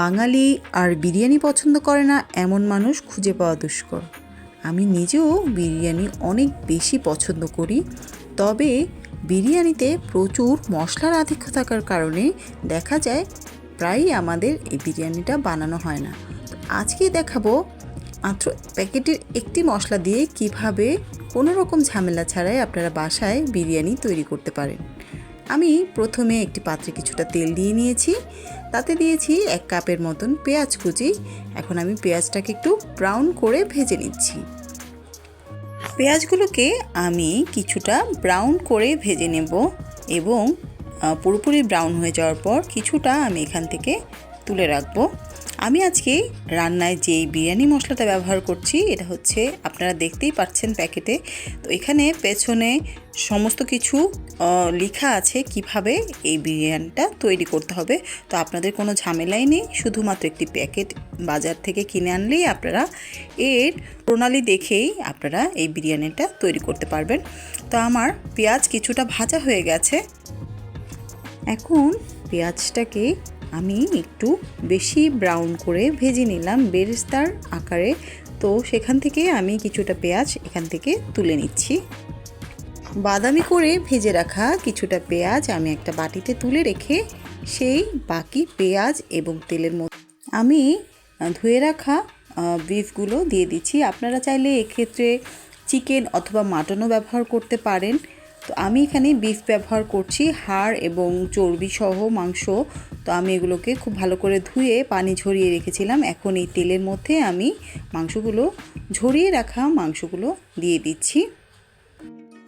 বাঙালি আর বিরিয়ানি পছন্দ করে না এমন মানুষ খুঁজে পাওয়া দুষ্কর। আমি নিজেও বিরিয়ানি অনেক বেশি পছন্দ করি, তবে বিরিয়ানিতে প্রচুর মশলার আধিক্য থাকার কারণে দেখা যায় প্রায়ই আমাদের এই বিরিয়ানিটা বানানো হয় না। আজকে দেখাবো মাত্র প্যাকেটের একটি মশলা দিয়ে কীভাবে কোনো রকম ঝামেলা ছাড়াই আপনারা বাসায় বিরিয়ানি তৈরি করতে পারেন। আমি প্রথমে একটি পাত্রে কিছুটা তেল দিয়ে নিয়েছি। তাতে দিয়েছি এক কাপের মতন পেঁয়াজ কুচি। এখন আমি পেঁয়াজটাকে একটু ব্রাউন করে ভেজে নিচ্ছি। পেঁয়াজগুলোকে আমি কিছুটা ব্রাউন করে ভেজে নেব এবং পুরোপুরি ব্রাউন হয়ে যাওয়ার পর কিছুটা আমি এখান থেকে তুলে রাখব। আমি আজকে রান্নায় যেই বিরিয়ানি মশলাটা ব্যবহার করছি, এটা হচ্ছে আপনারা দেখতেই পাচ্ছেন প্যাকেটে। তো এখানে পেছনে সমস্ত কিছু লেখা আছে কীভাবে এই বিরিয়ানিটা তৈরি করতে হবে। তো আপনাদের কোনো ঝামেলাই নেই, শুধুমাত্র একটি প্যাকেট বাজার থেকে কিনে আনলেই আপনারা এর প্রণালী দেখেই আপনারা এই বিরিয়ানিটা তৈরি করতে পারবেন। তো আমার পেঁয়াজ কিছুটা ভাজা হয়ে গেছে। এখন পেঁয়াজটাকে আমি একটু বেশি ব্রাউন করে ভেজে নিলাম বেরেস্তার আকারে। তো সেখান থেকে আমি কিছুটা পেঁয়াজ এখান থেকে তুলে নিচ্ছি। বাদামি করে ভেজে রাখা কিছুটা পেঁয়াজ আমি একটা বাটিতে তুলে রেখে সেই বাকি পেঁয়াজ এবং তেলের মধ্যে আমি ধুয়ে রাখা বিফগুলো দিয়ে দিচ্ছি। আপনারা চাইলে এক্ষেত্রে চিকেন অথবা মাটনও ব্যবহার করতে পারেন। তো আমি এখানে বিফ ব্যবহার করছি, হাড় এবং চর্বি সহ মাংস। তো আমি এগুলোকে খুব ভালো করে ধুয়ে পানি ঝরিয়ে রেখেছিলাম। এখন এই তেলের মধ্যে আমি মাংসগুলো ঝরিয়ে রাখা মাংসগুলো দিয়ে দিচ্ছি।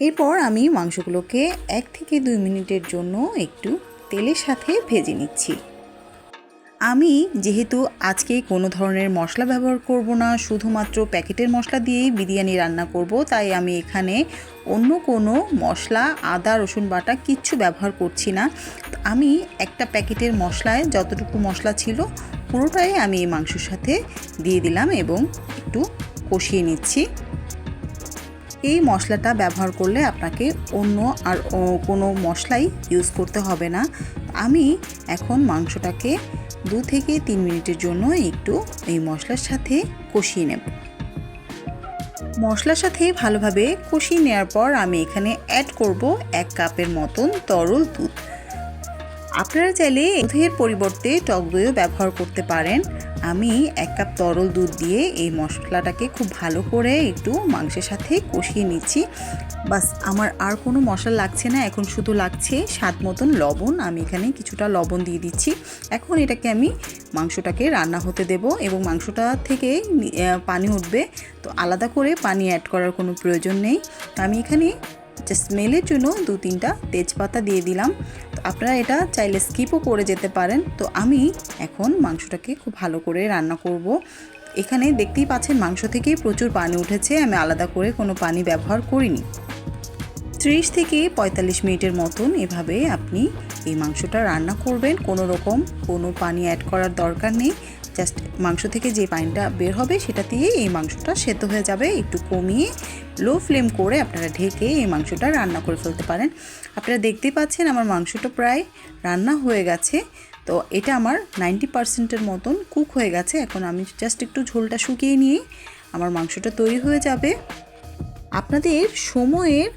এরপর আমি মাংসগুলোকে এক থেকে দুই মিনিটের জন্য একটু তেলের সাথে ভেজে নিচ্ছি। আমি যেহেতু আজকে কোনো ধরনের মশলা ব্যবহার করব না, শুধুমাত্র প্যাকেটের মশলা দিয়েই বিরিয়ানি রান্না করব, তাই আমি এখানে অন্য কোনো মশলা, আদা, রসুন বাটা কিচ্ছু ব্যবহার করছি না। আমি একটা প্যাকেটের মশলায় যতটুকু মশলা ছিল পুরোটাই আমি এই মাংসের সাথে দিয়ে দিলাম এবং একটু কষিয়ে নিচ্ছি। এই মশলাটা ব্যবহার করলে আপনাকে অন্য আর কোনো মশলাই ইউজ করতে হবে না। আমি এখন মাংসটাকে দু থেকে তিন মিনিটের জন্য একটু এই মশলার সাথে কষিয়ে নেব। মশলার সাথে ভালোভাবে কষিয়ে নেওয়ার পর আমি এখানে অ্যাড করব এক কাপের মতন তরল দুধ। আপনারা চাইলে দুধের পরিবর্তে টক দইও ব্যবহার করতে পারেন। আমি এক কাপ তরল দুধ দিয়ে এই মশলাটাকে খুব ভালো করে একটু মাংসের সাথে কষিয়ে নিচ্ছি। বাস, আমার আর কোনো মশলা লাগছে না, এখন শুধু লাগছে স্বাদ মতন লবণ। আমি এখানে কিছুটা লবণ দিয়ে দিচ্ছি। এখন এটাকে আমি মাংসটাকে রান্না হতে দেব এবং মাংসটা থেকে পানি উঠবে। তো আলাদা করে পানি অ্যাড করার কোনো প্রয়োজন নেই। আমি এখানে স্মেলের জন্য দু তিনটা তেজপাতা দিয়ে দিলাম। তো আপনারা এটা চাইলে স্কিপও করে যেতে পারেন। তো আমি এখন মাংসটাকে খুব ভালো করে রান্না করব। এখানে দেখতেই পাচ্ছেন মাংস থেকেই প্রচুর পানি উঠেছে। আমি আলাদা করে কোনো পানি ব্যবহার করিনি। ত্রিশ থেকে পঁয়তাল্লিশ মিনিটের মতন এভাবে আপনি এই মাংসটা রান্না করবেন। কোনো রকম কোনো পানি অ্যাড করার দরকার নেই। জাস্ট মাংস থেকে যে পানিটা বের হবে সেটা দিয়ে এই মাংসটা সেদ্ধ হয়ে যাবে। একটু কমিয়ে লো ফ্লেম করে আপনারা ঢেকে এই মাংসটা রান্না করে ফেলতে পারেন। আপনারা দেখতেই পাচ্ছেন আমার মাংসটা প্রায় রান্না হয়ে গেছে। তো এটা আমার নাইনটি পার্সেন্টের মতন কুক হয়ে গেছে। এখন আমি জাস্ট একটু ঝোলটা শুকিয়ে নিয়ে আমার মাংসটা তৈরি হয়ে যাবে। আপনাদের সময়ের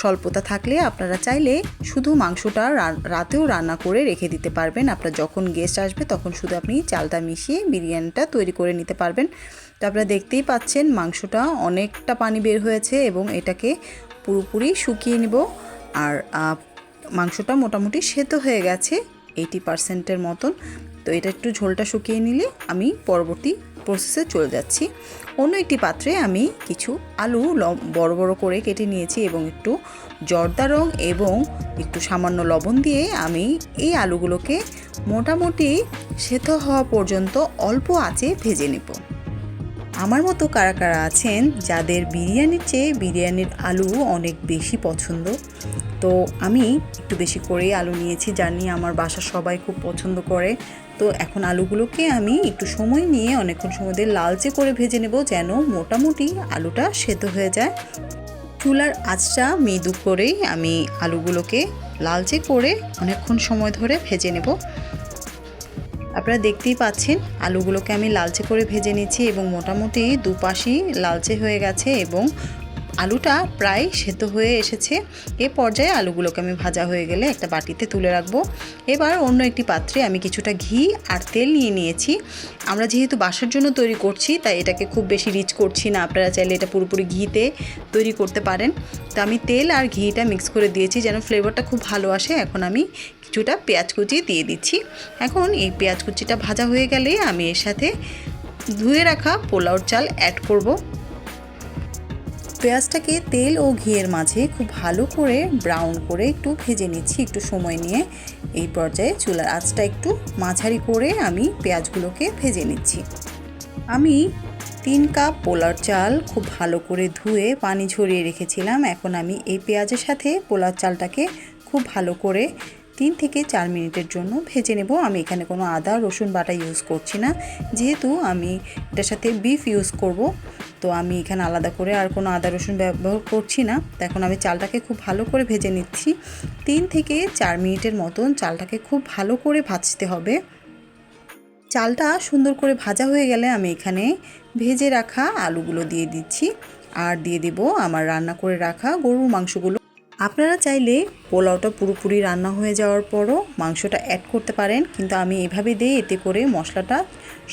স্বল্পতা থাকলে আপনারা চাইলে শুধু মাংসটা রাতেও রান্না করে রেখে দিতে পারবেন। আপনার যখন গেস্ট আসবে তখন শুধু আপনি চালটা মিশিয়ে বিরিয়ানিটা তৈরি করে নিতে পারবেন। তো আপনারা দেখতেই পাচ্ছেন মাংসটা অনেকটা পানি বের হয়েছে এবং এটাকে পুরোপুরি শুকিয়ে নিব। আর মাংসটা মোটামুটি সেদ্ধ হয়ে গেছে এইটি পার্সেন্টের মতন। তো এটা একটু ঝোলটা শুকিয়ে নিলে আমি পরবর্তী প্রসেসে চলে যাচ্ছি। অন্য একটি পাত্রে আমি কিছু আলু বড় বড় করে কেটে নিয়েছি এবং একটু জর্দা রং এবং একটু সামান্য লবণ দিয়ে আমি এই আলুগুলোকে মোটামুটি সেদ্ধ হওয়া পর্যন্ত অল্প আঁচে ভেজে নেব। আমার মতো কারা কারা আছেন যাদের বিরিয়ানির চেয়ে বিরিয়ানির আলু অনেক বেশি পছন্দ, তো আমি একটু বেশি করেই আলু নিয়েছি জানি আমার বাসার সবাই খুব পছন্দ করে। তো এখন আলুগুলোকে আমি একটু সময় নিয়ে অনেকক্ষণ সময় দিয়ে লালচে করে ভেজে নেব যেন মোটামুটি আলুটা সেদ্ধ হয়ে যায়। চুলার আঁচটা মৃদু করেই আমি আলুগুলোকে লালচে করে অনেকক্ষণ সময় ধরে ভেজে নেব। আপনারা দেখতেই পাচ্ছেন আলুগুলোকে আমি লালচে করে ভেজে নিচ্ছি এবং মোটামুটি দুপাশই লালচে হয়ে গেছে এবং আলুটা প্রায় সেদ্ধ হয়ে এসেছে। এ পর্যায়ে আলুগুলোকে আমি ভাজা হয়ে গেলে একটা বাটিতে তুলে রাখব। এবার অন্য একটি পাত্রে আমি কিছুটা ঘি আর তেল নিয়ে নিয়েছি। আমরা যেহেতু বাসার জন্য তৈরি করছি, তাই এটাকে খুব বেশি রিচ করছি না। আপনারা চাইলে এটা পুরোপুরি ঘিতে তৈরি করতে পারেন। তো আমি তেল আর ঘিটা মিক্স করে দিয়েছি যেন ফ্লেভারটা খুব ভালো আসে। এখন আমি কিছুটা পেঁয়াজ কুচি দিয়ে দিচ্ছি। এখন এই পেঁয়াজ কুচিটা ভাজা হয়ে গেলে আমি এর সাথে ধুয়ে রাখা পোলাওর চাল অ্যাড করব। পেঁয়াজটাকে তেল ও ঘিয়ের মাঝে খুব ভালো করে ব্রাউন করে একটু ভেজে নিচ্ছি একটু সময় নিয়ে। এই পর্যায়ে চুলার আঁচটা একটু মাঝারি করে আমি পেঁয়াজগুলোকে ভেজে নিচ্ছি। আমি তিন কাপ পোলার চাল খুব ভালো করে ধুয়ে পানি ঝরিয়ে রেখেছিলাম। এখন আমি এই পেঁয়াজের সাথে পোলার চালটাকে খুব ভালো করে তিন থেকে চার মিনিটের জন্য ভেজে নেব। আমি এখানে কোনো আদা, রসুন বাটা ইউজ করছি না। যেহেতু আমি এটার সাথে বিফ ইউজ করব, তো আমি এখানে আলাদা করে আর কোনো আদা, রসুন ব্যবহার করছি না। তো এখন আমি চালটাকে খুব ভালো করে ভেজে নিচ্ছি। তিন থেকে চার মিনিটের মতন চালটাকে খুব ভালো করে ভাজতে হবে। চালটা সুন্দর করে ভাজা হয়ে গেলে আমি এখানে ভেজে রাখা আলুগুলো দিয়ে দিচ্ছি। আর দিয়ে দেব আমার রান্না করে রাখা গরুর মাংসগুলো। আপনারা চাইলে পোলাওটা পুরোপুরি রান্না হয়ে যাওয়ার পরও মাংসটা অ্যাড করতে পারেন, কিন্তু আমি এভাবে দিই এতে করে মশলাটা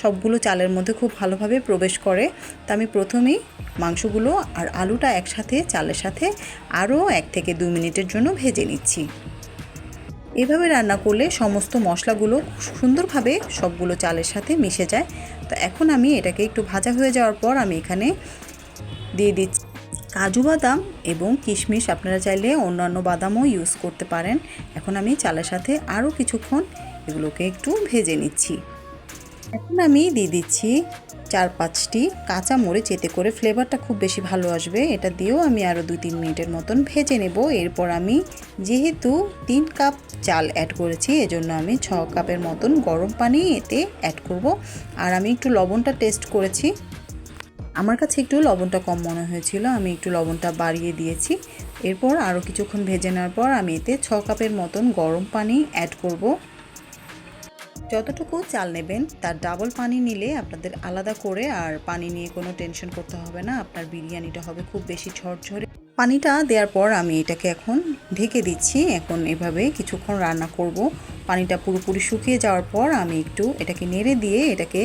সবগুলো চালের মধ্যে খুব ভালোভাবে প্রবেশ করে। তা আমি প্রথমেই মাংসগুলো আর আলুটা একসাথে চালের সাথে আরও এক থেকে দু মিনিটের জন্য ভেজে নিচ্ছি। এভাবে রান্না করলে সমস্ত মশলাগুলো সুন্দরভাবে সবগুলো চালের সাথে মিশে যায়। তো এখন আমি এটাকে একটু ভাজা হয়ে যাওয়ার পর আমি এখানে দিয়ে দিচ্ছি কাজু বাদাম এবং কিশমিশ আপনারা চাইলে অন্যান্য বাদামও ইউজ করতে পারেন। এখন আমি চালের সাথে আরও কিছুক্ষণ এগুলোকে একটু ভেজে নিচ্ছি। এখন আমি দিয়ে দিচ্ছি চার পাঁচটি কাঁচা মরিচ, এতে করে ফ্লেভারটা খুব বেশি ভালো আসবে। এটা দিয়েও আমি আরও দুই তিন মিনিটের মতন ভেজে নেব। এরপর আমি যেহেতু তিন কাপ চাল অ্যাড করেছি, এজন্য আমি ছ কাপের মতন গরম পানি এতে অ্যাড করব। আর আমি একটু লবণটা টেস্ট করেছি। আমার কাছে একটু লবণটা কম মনে হয়েছিল, আমি একটু লবণটা বাড়িয়ে দিয়েছি। এরপর আরও কিছুক্ষণ ভেজে নেওয়ার পর আমি এতে ছ কাপের মতন গরম পানি অ্যাড করব। যতটুকু চাল নেবেন, তার ডাবল পানি নিলে আপনাদের আলাদা করে আর পানি নিয়ে কোনো টেনশন করতে হবে না, আপনার বিরিয়ানিটা হবে খুব বেশি ঝরঝরে। পানিটা দেওয়ার পর আমি এটাকে এখন ঢেকে দিচ্ছি, এখন এভাবে কিছুক্ষণ রান্না করব। পানিটা পুরোপুরি শুকিয়ে যাওয়ার পর আমি একটু এটাকে নেড়ে দিয়ে এটাকে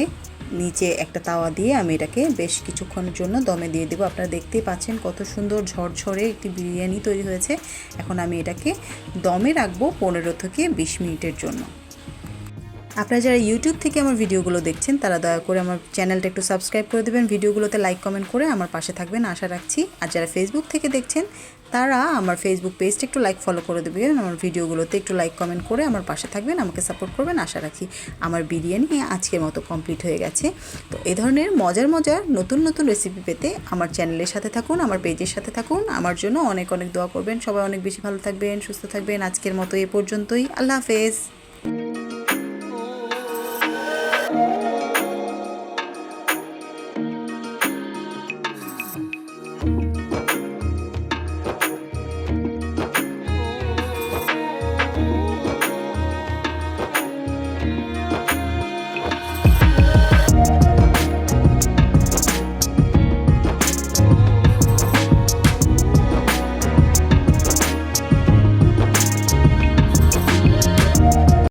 নিচে একটা তাওয়া দিয়ে আমি এটাকে বেশ কিছুক্ষণের জন্য দমে দিয়ে দেবো। আপনারা দেখতেই পাচ্ছেন কত সুন্দর ঝরঝরে একটি বিরিয়ানি তৈরি হয়েছে। এখন আমি এটাকে দমে রাখব পনেরো থেকে বিশ মিনিটের জন্য। আপনারা যারা ইউটিউব থেকে আমার ভিডিওগুলো দেখছেন, তারা দয়া করে আমার চ্যানেলটা একটু সাবস্ক্রাইব করে দেবেন, ভিডিওগুলোতে লাইক কমেন্ট করে আমার পাশে থাকবেন, আশা রাখছি। আর যারা ফেসবুক থেকে দেখছেন, তারা আমার ফেসবুক পেজটা একটু লাইক ফলো করে দেবেন, আমার ভিডিওগুলোতে একটু লাইক কমেন্ট করে আমার পাশে থাকবেন, আমাকে সাপোর্ট করবেন, আশা রাখি আমার বিরিয়ানি আজকের মতো কমপ্লিট হয়ে গেছে। তো এ ধরনের মজার মজার নতুন নতুন রেসিপি পেতে আমার চ্যানেলের সাথে থাকুন, আমার পেজের সাথে থাকুন। আমার জন্য অনেক অনেক দোয়া করবেন। সবাই অনেক বেশি ভালো থাকবেন, সুস্থ থাকবেন। আজকের মতো এ পর্যন্তই। আল্লাহ হাফেজ।